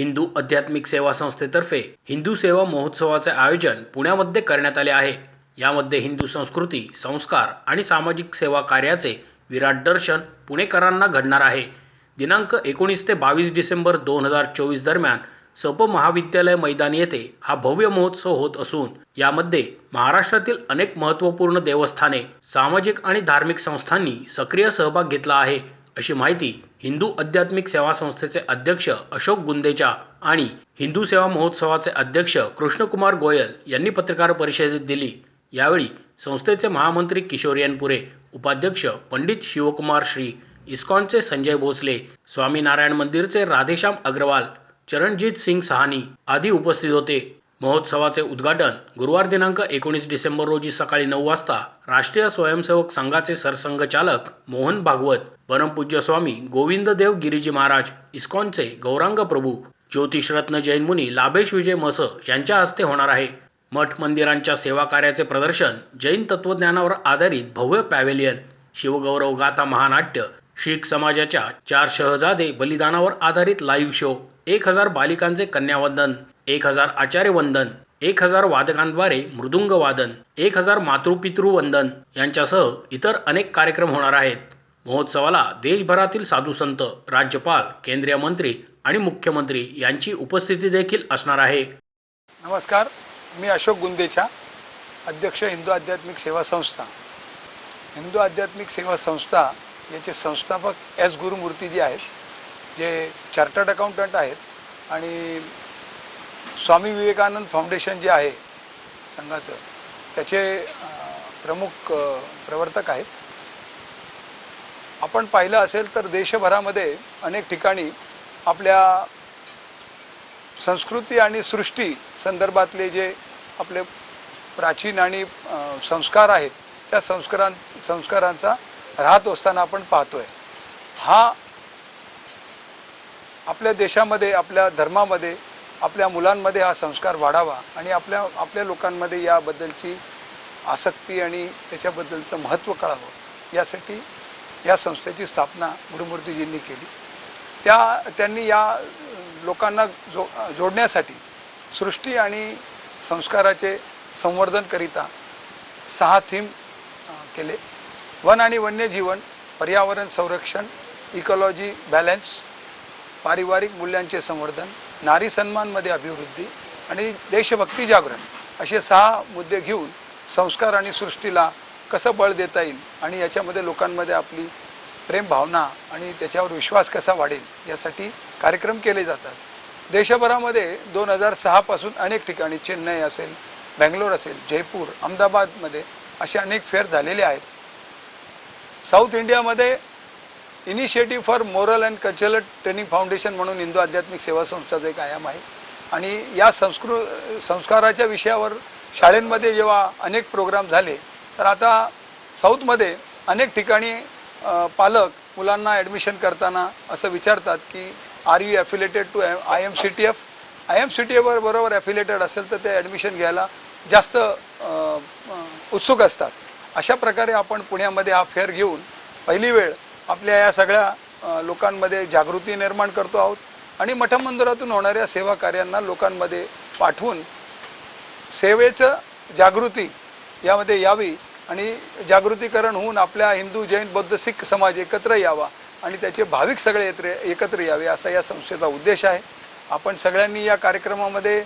हिंदू आध्यात्मिक सेवा संस्थेतर्फे हिंदू सेवा महोत्सवाचे आयोजन पुण्यामध्ये करण्यात आले आहे. यामध्ये हिंदू संस्कृती संस्कार आणि सामाजिक सेवा कार्याचे विराट दर्शन पुणेकरांना घडणार आहे. दिनांक एकोणीस ते बावीस डिसेंबर दोन हजार चोवीस दरम्यान सप महाविद्यालय मैदान येथे हा भव्य महोत्सव होत असून यामध्ये महाराष्ट्रातील अनेक महत्त्वपूर्ण देवस्थाने सामाजिक आणि धार्मिक संस्थांनी सक्रिय सहभाग घेतला आहे अशी माहिती हिंदू आध्यात्मिक सेवा संस्थेचे अध्यक्ष अशोक गुंदेचा आणि हिंदू सेवा महोत्सवाचे अध्यक्ष कृष्णकुमार गोयल यांनी पत्रकार परिषदेत दिली. यावेळी संस्थेचे महामंत्री किशोर यानपुरे उपाध्यक्ष पंडित शिवकुमार श्री इस्कॉनचे संजय भोसले स्वामीनारायण मंदिरचे राधेश्याम अग्रवाल चरणजीत सिंग सहानी आदी उपस्थित होते. महोत्सवाचे उद्घाटन गुरुवार दिनांक एकोणीस डिसेंबर रोजी सकाळी नऊ वाजता राष्ट्रीय स्वयंसेवक संघाचे सरसंघचालक मोहन भागवत परमपूज्य स्वामी गोविंददेव गिरीजी महाराज इस्कॉनचे गौरांग प्रभू ज्योतिषरत्न जैन मुनी लाभेश विजय मस यांच्या हस्ते होणार आहे. मठ मंदिरांच्या सेवा कार्याचे प्रदर्शन जैन तत्वज्ञानावर आधारित भव्य पॅव्हेलियन शिवगौरव गाथा महानाट्य शीख समाजाच्या चार शहजादे बलिदानावर आधारित लाईव्ह शो एक हजार बालिकांचे कन्यावंदन एक हजार आचार्य वंदन एक हजार वादकांद्वारे मृदुंग वादन एक हजार मातृपितृ वंदन यांच्यासह इतर अनेक कार्यक्रम होणार आहेत. महोत्सवाला देशभरातील साधुसंत राज्यपाल केंद्रीय मंत्री आणि मुख्यमंत्री यांची उपस्थिती देखील असणार आहे. नमस्कार मी अशोक गुंदेचा अध्यक्ष हिंदू आध्यात्मिक सेवा संस्था. हिंदू आध्यात्मिक सेवा संस्था याचे संस्थापक एस. गुरुमूर्ती जे आहेत जे चार्टर्ड अकाउंटंट आहेत आणि स्वामी विवेकानंद फाउंडेशन जे आहे संघाचं त्याचे प्रमुख प्रवर्तक आहेत. आपण पाहिलं असेल तर देशभरामध्ये अनेक ठिकाणी आपल्या संस्कृती आणि सृष्टी संदर्भातले जे आपले प्राचीन आणि संस्कार आहेत त्या संस्कारां संस्कारांचा राहत असताना आपण पाहतोय. हा आपल्या देशामध्ये आपल्या धर्मामध्ये आपल्या मुलांमध्ये हा संस्कार वाढावा आणि आपल्या आपल्या लोकांमध्ये याबद्दलची आसक्ती आणि त्याच्याबद्दलचं महत्त्व कळावं यासाठी या संस्थेची स्थापना गुरुमूर्तीजींनी केली. त्या त्यांनी या लोकांना जो जोडण्यासाठी सृष्टी आणि संस्काराचे संवर्धनकरिता सहा थीम केले. वन आणि वन्यजीवन पर्यावरण संरक्षण इकॉलॉजी बॅलन्स पारिवारिक मूल्यांचे संवर्धन नारी सन्मानमध्ये अभिवृद्धी आणि देशभक्ती जागरण असे सहा मुद्दे घेऊन संस्कार आणि सृष्टीला कसं बळ देता येईल आणि याच्यामध्ये लोकांमध्ये आपली प्रेम भावना आणि त्याच्यावर विश्वास कसा वाढेल यासाठी कार्यक्रम केले जातात. देशभरामध्ये दोन हजार सहापासून अनेक ठिकाणी चेन्नई असेल बँगलोर असेल जयपूर अहमदाबादमध्ये असे अनेक फेअर झालेले आहेत. साऊथ इंडियामध्ये initiative for moral and cultural training foundation म्हणून हिंदू आध्यात्मिक सेवा संस्थाचं एक आयाम आहे. आणि या संस्कृ संस्काराच्या विषयावर शाळेंमध्ये जेव्हा अनेक प्रोग्राम झाले तर आता साऊथमध्ये अनेक ठिकाणी पालक मुलांना ॲडमिशन करताना असं विचारतात की are you affiliated to I M C T F I M C T एफवर बरोबर ॲफिलेटेड असेल तर ते ॲडमिशन घ्यायला जास्त उत्सुक असतात. अशा प्रकारे आपण पुण्यामध्ये हा फेअर घेऊन पहिली वेळ आपल्या या सगळ्या लोकांमध्ये जागृती निर्माण करतो आहोत आणि मठमंदिरातून होणाऱ्या सेवा कार्यांना लोकांमध्ये पाठवून सेवेचं जागृती यामध्ये यावी आणि जागृतीकरण होऊन आपल्या हिंदू जैन बौद्ध सिख समाज एकत्र यावा आणि त्याचे भाविक सगळे एकत्र एकत्र यावे असा या संस्थेचा उद्देश आहे. आपण सगळ्यांनी या कार्यक्रमामध्ये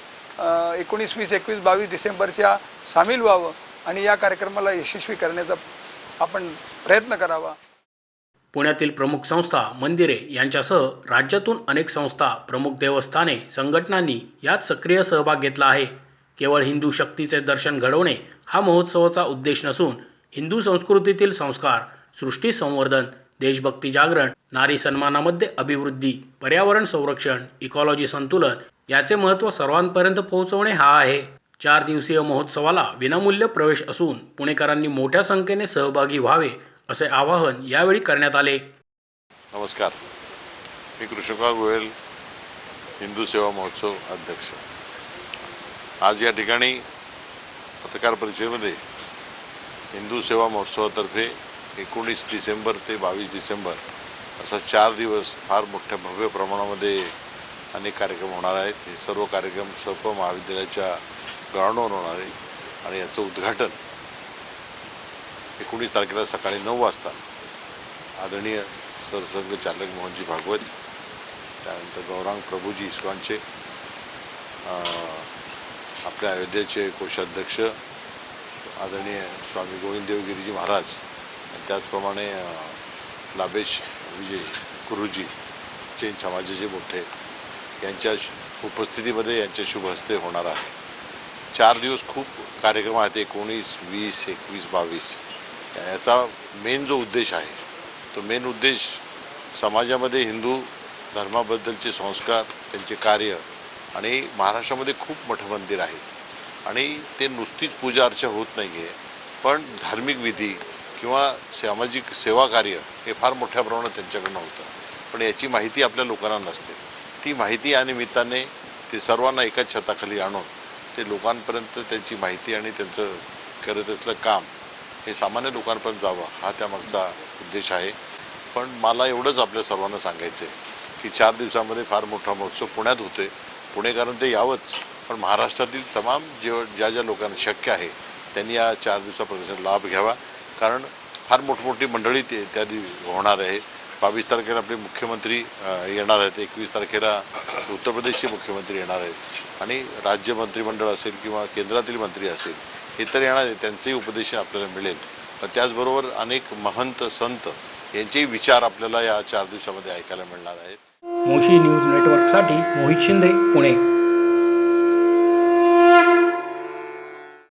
एकोणीस वीस एकवीस बावीस डिसेंबरच्या सामील व्हावं आणि या कार्यक्रमाला यशस्वी करण्याचा आपण प्रयत्न करावा. पुण्यातील प्रमुख संस्था मंदिरे यांच्यासह राज्यातून अनेक संस्था प्रमुख देवस्थाने संघटनांनी यात सक्रिय सहभाग घेतला आहे. केवळ हिंदू शक्तीचे दर्शन घडवणे हा महोत्सवाचा उद्देश नसून हिंदू संस्कृतीतील संस्कार सृष्टी संवर्धन देशभक्ती जागरण नारी सन्मानामध्ये अभिवृद्धी पर्यावरण संरक्षण इकॉलॉजी संतुलन याचे महत्त्व सर्वांपर्यंत पोहोचवणे हा आहे. चार दिवसीय महोत्सवाला विनामूल्य प्रवेश असून पुणेकरांनी मोठ्या संख्येने सहभागी व्हावे असे आवाहन यावेळी करण्यात आले. नमस्कार. मी कृष्णकुमार गोयल हिंदू सेवा महोत्सव अध्यक्ष. आज या ठिकाणी पत्रकार परिषदेमध्ये हिंदू सेवा महोत्सवातर्फे एकोणीस डिसेंबर ते बावीस डिसेंबर असा चार दिवस फार मोठ्या भव्य प्रमाणामध्ये अनेक कार्यक्रम होणार आहेत. हे सर्व कार्यक्रम सर्व महाविद्यालयाच्या ग्राउंडवर होणार आहे आणि याचं उद्घाटन एकोणीस तारखेला सकाळी नऊ वाजता आदरणीय सरसंघ चालक मोहनजी भागवत त्यानंतर गौरांग प्रभूजी इस्कॉनचे आपल्या अयोध्येचे कोषाध्यक्ष आदरणीय स्वामी गोविंददेवगिरीजी महाराज त्याचप्रमाणे लाभेश विजय गुरुजी जैन समाजाचे मोठे यांच्या उपस्थितीमध्ये यांच्या शुभ हस्ते होणार आहे. चार दिवस खूप कार्यक्रम आहेत एकोणीस वीस एकवीस बावीस. याचा मेन जो उद्देश आहे तो मेन उद्देश समाजामध्ये हिंदू धर्माबद्दलचे संस्कार त्यांचे कार्य आणि महाराष्ट्रामध्ये खूप मोठं मंदिर आहे. आणि ते नुसतीच पूजा अर्चा होत नाही आहे पण धार्मिक विधी किंवा सामाजिक सेवा कार्य हे फार मोठ्या प्रमाणात त्यांच्याकडनं होतं. पण याची माहिती आपल्या लोकांना नसते. ती माहिती या निमित्ताने ते सर्वांना एकाच छताखाली आणून ते लोकांपर्यंत त्यांची माहिती आणि त्यांचं करत असलं काम हे सामान्य लोकांपर्यंत जावं हा त्यामागचा उद्देश आहे. पण मला एवढंच आपल्या सर्वांना सांगायचं आहे की चार दिवसामध्ये फार मोठा महोत्सव पुण्यात होतोय. पुणेकरांना ते यावंच. पण महाराष्ट्रातील तमाम जे ज्या ज्या लोकांना शक्य आहे त्यांनी या चार दिवसा प्रदर्शन लाभ घ्यावा. कारण फार मोठमोठी मंडळी ते त्या दिवशी होणार आहे. बावीस तारखेला आपले मुख्यमंत्री येणार आहेत. एकवीस तारखेला उत्तर प्रदेशचे मुख्यमंत्री येणार आहेत. आणि राज्य मंत्रिमंडळ असेल किंवा केंद्रातील मंत्री असेल हे तर येणार आहे त्यांचेही उपदेश आपल्याला मिळेल. पण त्याचबरोबर अनेक महंत संत यांचेही विचार आपल्याला या चार दिवसामध्ये ऐकायला मिळणार आहेत. मोशी न्यूज नेटवर्कसाठी मोहित शिंदे पुणे.